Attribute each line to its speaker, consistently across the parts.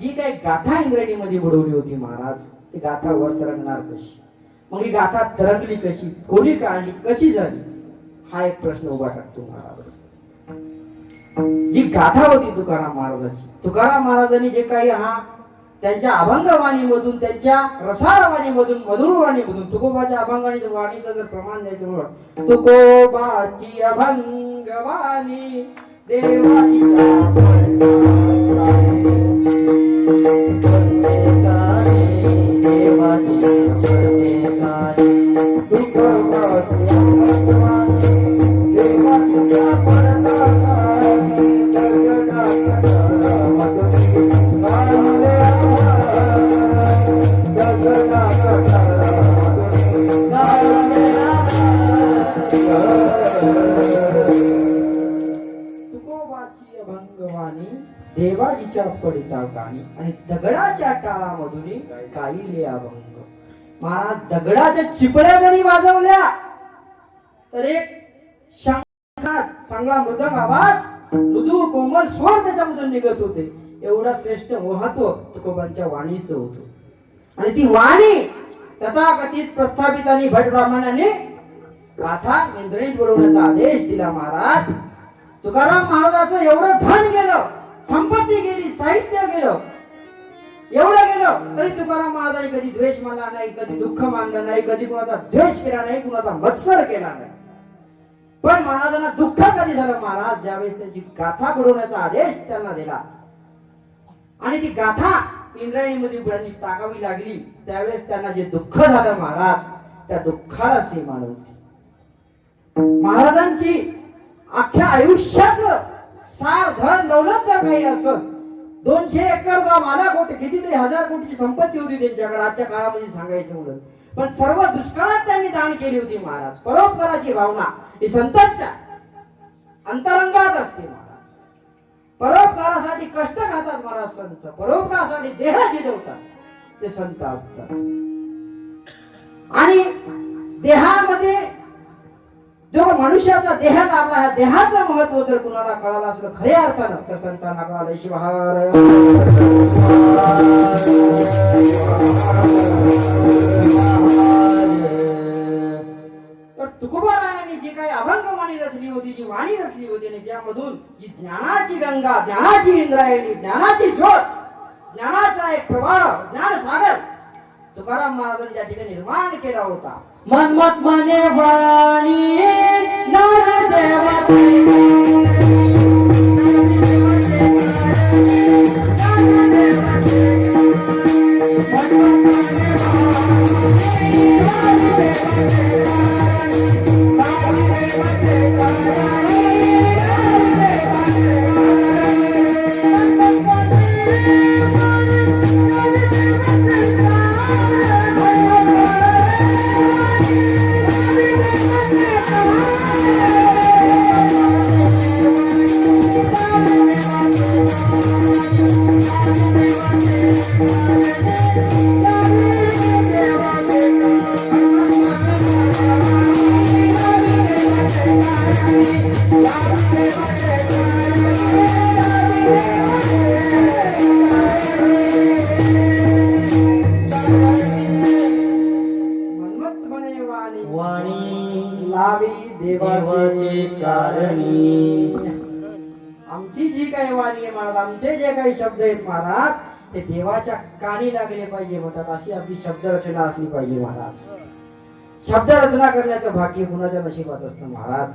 Speaker 1: जी काही गाथा इंग्रजीमध्ये बुडवली होती महाराज ती गाथा वर तरंगणार कशी? मग ही गाथा तरंगली कशी? कोणी काढली? कशी झाली? हा एक प्रश्न उभा टाकतो महाराज. जी गाथा होती तुकाराम महाराजांची तुकाराम महाराजांनी जे काही हा त्यांच्या अभंगवाणीमधून त्यांच्या रसाळवाणीमधून मधुरवाणीमधून तुकोबाच्या अभंगाणी वाणीचं जर प्रमाण द्यायचं म्हणून तुकोबाची अभंगवाणी देवाची तुकोबाची देवाजीच्या पडिता गाणी आणि दगडाच्या टाळामधून गाईले अभंग. महाराज दगडाच्या चिपड्या जरी वाजवल्या तर एक शंका चांगला मृदंग आवाज मृदू कोमल स्वर त्याच्यामधून निघत होते. एवढा श्रेष्ठ महत्त्व तुकोबांच्या वाणीचं होतं. आणि ती वाणी तथाकथित प्रस्थापित आणि भट ब्राह्मणाने गाथा इंद्रित बोलवण्याचा आदेश दिला महाराज. तुकाराम महाराजाचं एवढं धन गेलं संपत्ती गेली साहित्य गेलं एवढं गेलं तरी तुकाराम महाराजांनी कधी द्वेष मानला नाही कधी दुःख मानलं नाही कधी कुणाचा द्वेष केला नाही कुणाचा मत्सर केला नाही. पण महाराजांना दुःख कधी झालं महाराज? ज्यावेळेस त्यांची गाथा घडवण्याचा आदेश त्यांना दिला. आणि ती गाथा इंद्रायणीमध्ये बुडाची टाकावी लागली त्यावेळेस त्यांना जे दुःख झालं महाराज त्या दुःखाला सीमा नव्हती. महाराजांची अख्ख्या आयुष्याच सार धन दौलत जर काही असत दोनशे एकर बा माला कोटी कितीतरी हजार कोटीची संपत्ती होती त्यांच्याकडे आजच्या काळामध्ये सांगायचं म्हणून. पण सर्व दुष्काळात त्यांनी दान केली होती महाराज. परोपकाराची भावना ही संतांच्या अंतरंगात असते महाराज. परोपकारासाठी कष्ट खातात महाराज संत परोपकारासाठी देह जिजवतात ते संत असतात आणि देहामध्ये जो मनुष्याचा देह लागला ह्या देहाचं महत्त्व जर कुणाला कळालं असलं खऱ्या अर्थानं तर संतांना कळालं शिवहार तर त्यांनी जी काही अभंगवाणी रचली होती जी वाणी रचली होती आणि ज्यामधून जी ज्ञानाची गंगा ज्ञानाची इंद्रायणी ज्ञानाची ज्योत ज्ञानाचा एक प्रवाह ज्ञानसागर तुकाराम महाराजांनी त्या ठिकाणी निर्माण केला होता.
Speaker 2: मन्मत मने वाणी नाम
Speaker 1: सर्वची
Speaker 2: कारणी.
Speaker 1: आमची जी काही वाणी आहे महाराज आमचे जे काही शब्द आहेत महाराज ते देवाच्या कानी लागले पाहिजे म्हणतात अशी आपली शब्द रचना असली पाहिजे महाराज. शब्द रचना करण्याचं भाग्य कुणाच्या नशिबात असतं महाराज?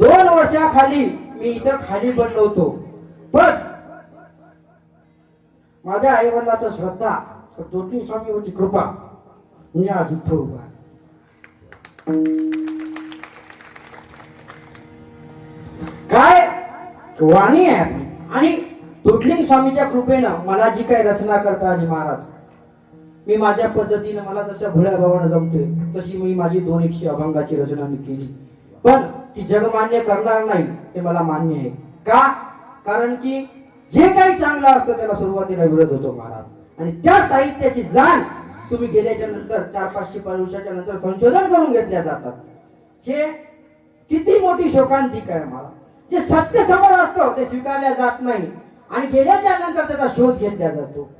Speaker 1: दोन वर्षाखाली मी इथं खाली पण नव्हतो पण माझ्या आई वडिलाचं श्रद्धा जोटी स्वामीची कृपा. मी आज इथं उभा वाणी आहे. आणि तुटलिंग स्वामीच्या कृपेनं मला जी काही रचना करता आली महाराज मी माझ्या पद्धतीनं मला जशा भोळ्या भावानं जमते तशी मी माझी दोन एकशे अभंगाची रचना मी केली. पण ती जगमान्य करणार नाही ते मला मान्य आहे. का? कारण की जे काही चांगलं असतं त्याला सुरुवातीला विरोध होतो महाराज. आणि त्या साहित्याची जाण तुम्ही गेल्याच्यानंतर चार पाचशे वर्षाच्या नंतर संशोधन करून घेतल्या जातात. हे किती मोठी शोकांतिक आहे मला. जे सत्य समोर असतं ते स्वीकारल्या जात नाही. आणि गेल्याच्यानंतर त्याचा शोध घेतला जातो.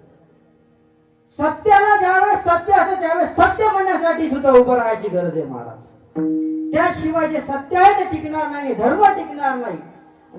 Speaker 1: सत्याला ज्यावेळेस सत्य असतं त्यावेळेस सत्य म्हणण्यासाठी सुद्धा उभं राहायची गरज आहे महाराज. त्याशिवाय जे सत्य आहे ते टिकणार नाही धर्म टिकणार नाही.